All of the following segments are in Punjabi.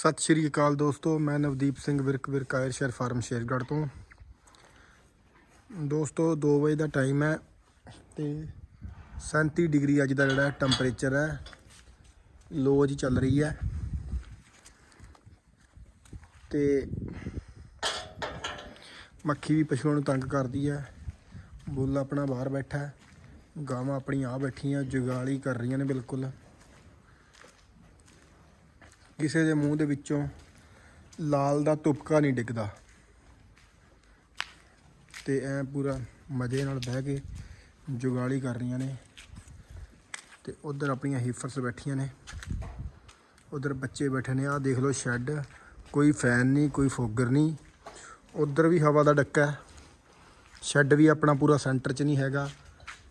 ਸਤਿ ਸ਼੍ਰੀ ਅਕਾਲ ਦੋਸਤੋ, ਮੈਂ ਨਵਦੀਪ ਸਿੰਘ ਵਿਰਕ ਵਿਰਕਾਇਰ ਸ਼ਹਿਰ ਫਾਰਮ ਸ਼ੇਰਗੜ੍ਹ ਤੋਂ। ਦੋਸਤੋ 2 ਵਜੇ ਦਾ ਟਾਈਮ ਹੈ ਤੇ 37 ਡਿਗਰੀ ਅੱਜ ਦਾ ਜਿਹੜਾ ਟੈਂਪਰੇਚਰ ਹੈ, ਲੋ ਜੀ ਚੱਲ ਰਹੀ ਹੈ। ਤੇ ਮੱਖੀ ਵੀ ਪਸ਼ੂਆਂ ਨੂੰ ਤੰਗ ਕਰਦੀ ਹੈ। ਬੁੱਲ ਆਪਣਾ ਬਾਹਰ ਬੈਠਾ ਗਾਵਾਂ ਆਪਣੀ ਆ ਬੈਠੀਆਂ, ਜੁਗਾਲੀ ਕਰ ਰਹੀਆਂ ਨੇ ਬਿਲਕੁਲ। ਕਿਸੇ ਦੇ ਮੂੰਹ ਦੇ ਵਿੱਚੋਂ ਲਾਲ ਦਾ ਤੁਪਕਾ ਨਹੀਂ ਡਿੱਗਦਾ। ਤੇ ਐ ਪੂਰਾ ਮਜ਼ੇ ਨਾਲ ਬਹਿ ਕੇ ਜੁਗਾਲੀ ਕਰ ਰਹੀਆਂ ਨੇ। ਤੇ ਉਧਰ ਆਪਣੀਆਂ ਹੀਫਰਸ ਬੈਠੀਆਂ ਨੇ। ਉਧਰ ਬੱਚੇ ਬੈਠੇ ਨੇ। ਆਹ ਦੇਖ ਲਓ ਸ਼ੈੱਡ। ਕੋਈ ਫੈਨ ਨਹੀਂ, ਕੋਈ ਫੋਗਰ ਨਹੀਂ। ਉਧਰ ਵੀ ਹਵਾ ਦਾ ਡੱਕਾ ਹੈ। ਸ਼ੈੱਡ ਵੀ ਆਪਣਾ ਪੂਰਾ ਸੈਂਟਰ 'ਚ ਨਹੀਂ ਹੈਗਾ।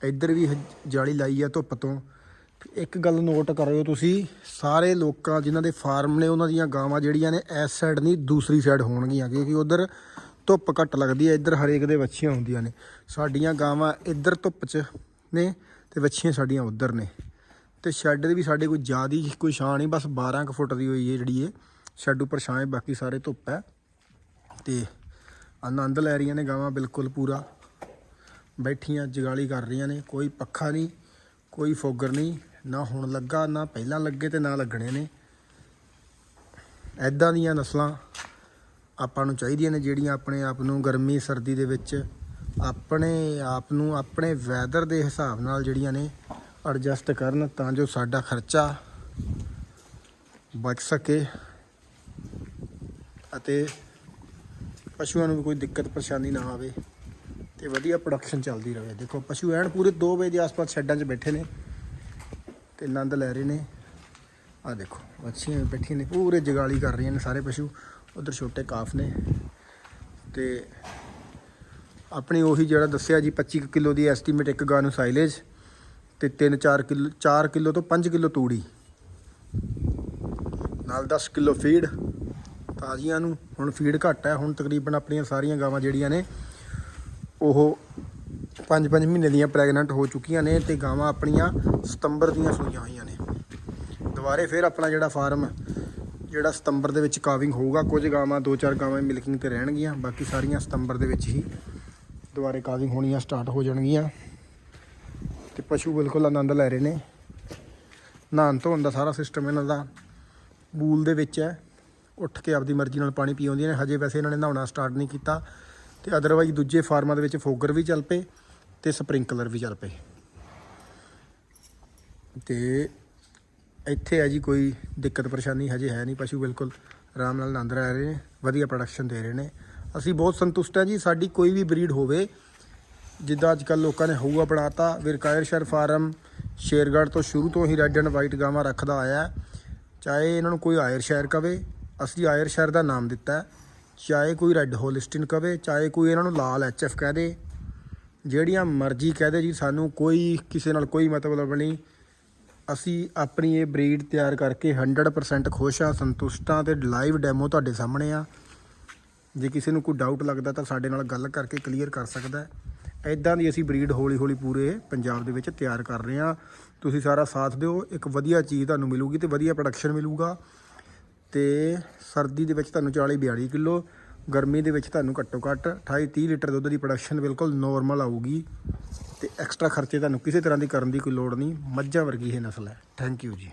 ਇੱਧਰ ਵੀ ਹ- ਜਾਲੀ ਲਾਈ ਹੈ ਧੁੱਪ ਤੋਂ। ਇੱਕ ਗੱਲ ਨੋਟ ਕਰਿਓ ਤੁਸੀਂ, ਸਾਰੇ ਲੋਕਾਂ, ਜਿਨ੍ਹਾਂ ਦੇ ਫਾਰਮ ਨੇ ਉਹਨਾਂ ਦੀਆਂ ਗਾਵਾਂ ਜਿਹੜੀਆਂ ਨੇ, ਇਸ ਸਾਈਡ ਨਹੀਂ, ਦੂਸਰੀ ਸਾਈਡ ਹੋਣਗੀਆਂ, ਕਿਉਂਕਿ ਉਧਰ ਧੁੱਪ ਘੱਟ ਲੱਗਦੀ ਹੈ, ਇੱਧਰ ਹਰੇਕ ਦੇ ਵੱਛੀਆਂ ਹੁੰਦੀਆਂ ਨੇ। ਸਾਡੀਆਂ ਗਾਵਾਂ ਇੱਧਰ ਧੁੱਪ 'ਚ ਨੇ ਤੇ ਵੱਛੀਆਂ ਸਾਡੀਆਂ ਉਧਰ ਨੇ। ਤੇ ਸ਼ੈੱਡ ਦੀ ਵੀ ਸਾਡੇ ਕੋਈ ਜ਼ਿਆਦੀ ਕੋਈ ਛਾਂ ਨਹੀਂ, ਬਸ 12 ਕੁ ਫੁੱਟ ਦੀ ਹੋਈ ਹੈ ਜਿਹੜੀ ਇਹ ਸ਼ੈੱਡ ਉੱਪਰ ਛਾਂ ਹੈ, ਬਾਕੀ ਸਾਰੇ ਧੁੱਪ ਹੈ। ਤੇ ਆਨੰਦ ਲੈ ਰਹੀਆਂ ਨੇ ਗਾਵਾਂ, ਬਿਲਕੁਲ ਪੂਰਾ। ਬੈਠੀਆਂ, ਜਗਾਲੀ ਕਰ ਰਹੀਆਂ ਨੇ, ਕੋਈ ਪੱਖਾ ਨਹੀਂ, ਕੋਈ ਫੋਗਰ ਨਹੀਂ। ਨਾ ਹੁਣ ਲੱਗਾ, ਨਾ ਪਹਿਲਾਂ ਲੱਗੇ ਤੇ ਨਾ ਲੱਗਣੇ ਨੇ। ਐਦਾਂ ਦੀਆਂ ਨਸਲਾਂ ਆਪਾਂ ਨੂੰ ਚਾਹੀਦੀਆਂ ਨੇ ਜਿਹੜੀਆਂ ਆਪਣੇ ਆਪ ਨੂੰ ਗਰਮੀ, ਸਰਦੀ ਦੇ ਵਿੱਚ ਆਪਣੇ ਆਪ ਨੂੰ ਆਪਣੇ ਵੈਦਰ ਦੇ ਹਿਸਾਬ ਨਾਲ ਜਿਹੜੀਆਂ ਨੇ ਐਡਜਸਟ ਕਰਨ ਤਾਂ ਜੋ ਸਾਡਾ ਖਰਚਾ ਬਚ ਸਕੇ ਅਤੇ ਪਸ਼ੂਆਂ ਨੂੰ ਵੀ ਕੋਈ ਦਿੱਕਤ, ਪਰੇਸ਼ਾਨੀ ਨਾ ਆਵੇ ਤੇ ਵਧੀਆ ਪ੍ਰੋਡਕਸ਼ਨ ਚੱਲਦੀ ਰਹੇ। ਦੇਖੋ, ਪਸ਼ੂ ਐਨ ਪੂਰੇ 2 ਵਜੇ ਦੇ ਆਸ-ਪਾਸ ਸ਼ੈੱਡਾਂ 'ਚ ਬੈਠੇ ਨੇ। ਤੇ ਆਨੰਦ ਲੈ ਰਹੇ ਨੇ। ਆ ਦੇਖੋ ਵੱਛੀਆਂ ਬੈਠੀਆਂ ਨੇ, ਪੂਰੇ ਜਗਾਲੀ ਕਰ ਰਹੀਆਂ ਨੇ ਸਾਰੇ ਪਸ਼ੂ। ਉਧਰ ਛੋਟੇ ਕਾਫ ਨੇ। ਤੇ ਆਪਣੀ ਉਹੀ ਜਿਹੜਾ ਦੱਸਿਆ ਜੀ 25 ਕਿਲੋ ਦੀ ਐਸਟੀਮੇਟ ਇੱਕ ਗਾਂ ਨੂੰ ਸਾਈਲੇਜ ਤੇ 3-4 ਕਿਲੋ 4 ਕਿਲੋ ਤੋਂ 5 ਕਿਲੋ ਤੂੜੀ। ਨਾਲ 10 ਕਿਲੋ ਫੀਡ, ਤਾਜ਼ੀਆਂ ਨੂੰ। ਹੁਣ ਫੀਡ ਘੱਟ ਹੈ, ਹੁਣ ਤਕਰੀਬਨ ਆਪਣੀਆਂ ਸਾਰੀਆਂ ਗਾਵਾਂ ਜਿਹੜੀਆਂ ਨੇ, ਉਹ 5-5 ਮਹੀਨੇ ਦੀਆਂ ਪ੍ਰੈਗਨੈਂਟ ਹੋ ਚੁੱਕੀਆਂ ਨੇ ਤੇ ਗਾਵਾਂ ਆਪਣੀਆਂ ਸਤੰਬਰ ਦੀਆਂ ਸੂਈਆਂ ਹੋਈਆਂ ਨੇ। ਦੁਬਾਰੇ ਫਿਰ ਆਪਣਾ ਜਿਹੜਾ ਫਾਰਮ, ਜਿਹੜਾ ਸਤੰਬਰ ਦੇ ਵਿੱਚ ਕਾਵਿੰਗ ਹੋਊਗਾ, ਕੁਝ ਗਾਵਾਂ ਦੋ ਚਾਰ ਗਾਵਾਂ ਮਿਲਕਿੰਗ ਤੇ ਰਹਿਣਗੀਆਂ, ਬਾਕੀ ਸਾਰੀਆਂ ਸਤੰਬਰ ਦੇ ਵਿੱਚ ਹੀ ਦੁਬਾਰੇ ਕਾਵਿੰਗ ਹੋਣੀਆਂ ਸਟਾਰਟ ਹੋ ਜਾਣਗੀਆਂ। ਤੇ ਪਸ਼ੂ ਬਿਲਕੁਲ ਆਨੰਦ ਲੈ ਰਹੇ ਨੇ। ਨਹਾਉਣ ਧੋਣ ਦਾ ਸਾਰਾ ਸਿਸਟਮ ਇਹਨਾਂ ਦਾ ਬੂਲ ਦੇ ਵਿੱਚ ਹੈ। ਉੱਠ ਕੇ ਆਪਦੀ ਮਰਜ਼ੀ ਨਾਲ ਪਾਣੀ ਪੀ ਆਉਂਦੀਆਂ ਨੇ। ਹਜੇ ਵੈਸੇ ਇਹਨਾਂ ਨੇ ਨਹਾਉਣਾ ਸਟਾਰਟ ਨਹੀਂ ਕੀਤਾ। ਤੇ ਅਦਰਵਾਈਜ਼ ਦੂਜੇ ਫਾਰਮਾਂ ਦੇ ਵਿੱਚ ਫੋਗਰ ਵੀ ਚੱਲ ਪਏ। ਤੇ ਸਪ੍ਰਿੰਕਲਰ ਵੀ ਚੱਲ ਪਏ। ਤੇ ਇੱਥੇ ਹੈ ਜੀ ਕੋਈ ਦਿੱਕਤ ਪਰੇਸ਼ਾਨੀ ਹਜੇ ਹੈ ਨਹੀਂ, ਪਸ਼ੂ ਬਿਲਕੁਲ ਆਰਾਮ ਨਾਲ ਨੰਦ ਰਹਿ ਰਹੇ ਨੇ, ਵਧੀਆ ਪ੍ਰੋਡਕਸ਼ਨ ਦੇ ਰਹੇ ਨੇ। ਅਸੀਂ ਬਹੁਤ ਸੰਤੁਸ਼ਟ ਹਾਂ ਜੀ, ਸਾਡੀ ਕੋਈ ਵੀ ਬਰੀਡ ਹੋਵੇ, ਜਿੱਦਾਂ ਅੱਜ ਕੱਲ ਲੋਕਾਂ ਨੇ ਹਊਆ ਬਣਾਤਾ ਵਿਰਕਾਇਰ ਸ਼ਹਿਰ ਫਾਰਮ, ਸ਼ੇਰਗੜ੍ਹ ਤੋਂ ਸ਼ੁਰੂ ਤੋਂ ਹੀ ਰੈੱਡ ਐਂਡ ਵਾਈਟ ਗਾਵਾਂ ਰੱਖਦਾ ਆਇਆ। ਚਾਹੇ ਇਹਨਾਂ ਨੂੰ ਕੋਈ ਆਇਰ ਸ਼ਹਿਰ ਕਵੇ, ਅਸੀਂ ਆਇਰ ਸ਼ਹਿਰ ਦਾ ਨਾਮ ਦਿੱਤਾ। ਚਾਹੇ ਕੋਈ ਰੈੱਡ ਹੋਲਿਸਟਿਨ ਕਵੇ, ਚਾਹੇ ਕੋਈ ਇਹਨਾਂ ਨੂੰ ਲਾਲ ਐਚਐਫ ਕਹਿ ਦੇ ਜਿਹੜੀਆਂ ਮਰਜ਼ੀ ਕਹਿ ਦੇ ਜੀ, ਸਾਨੂੰ ਕੋਈ ਕਿਸੇ ਨਾਲ ਕੋਈ ਮਤਲਬ ਨਹੀਂ। ਅਸੀਂ ਆਪਣੀ ਇਹ ਬਰੀਡ ਤਿਆਰ ਕਰਕੇ 100% ਖੁਸ਼ ਆ ਸੰਤੁਸ਼ਟ ਆ ਤੇ ਲਾਈਵ ਡੈਮੋ ਤੁਹਾਡੇ ਸਾਹਮਣੇ ਆ। ਜੇ ਕਿਸੇ ਨੂੰ ਕੋਈ ਡਾਊਟ ਲੱਗਦਾ ਤਾਂ ਸਾਡੇ ਨਾਲ ਗੱਲ ਕਰਕੇ ਕਲੀਅਰ ਕਰ ਸਕਦਾ ਹੈ। ਐਦਾਂ ਦੀ ਅਸੀਂ ਬਰੀਡ ਹੌਲੀ ਹੌਲੀ ਪੂਰੇ ਪੰਜਾਬ ਦੇ ਵਿੱਚ ਤਿਆਰ ਕਰ ਰਹੇ ਹਾਂ। ਤੁਸੀਂ ਸਾਰਾ ਸਾਥ ਦਿਓ, ਇੱਕ ਵਧੀਆ ਚੀਜ਼ ਤੁਹਾਨੂੰ ਮਿਲੂਗੀ ਤੇ ਵਧੀਆ ਪ੍ਰੋਡਕਸ਼ਨ ਮਿਲੂਗਾ। ਤੇ ਸਰਦੀ ਦੇ ਵਿੱਚ ਤੁਹਾਨੂੰ 40 42 ਕਿਲੋ ਗਰਮੀ ਦੇ ਵਿੱਚ ਤੁਹਾਨੂੰ ਘੱਟੋ ਘੱਟ 28 30 ਲੀਟਰ ਦੁੱਧ ਦੀ ਪ੍ਰੋਡਕਸ਼ਨ ਬਿਲਕੁਲ ਨੋਰਮਲ ਆਊਗੀ। ਤੇ ਐਕਸਟਰਾ ਖਰਚੇ ਤੁਹਾਨੂੰ ਕਿਸੇ ਤਰ੍ਹਾਂ ਦੀ ਕਰਨ ਦੀ ਕੋਈ ਲੋੜ ਨਹੀਂ। ਮੱਝਾਂ ਵਰਗੀ ਇਹ ਨਸਲ ਹੈ। ਥੈਂਕ ਯੂ ਜੀ।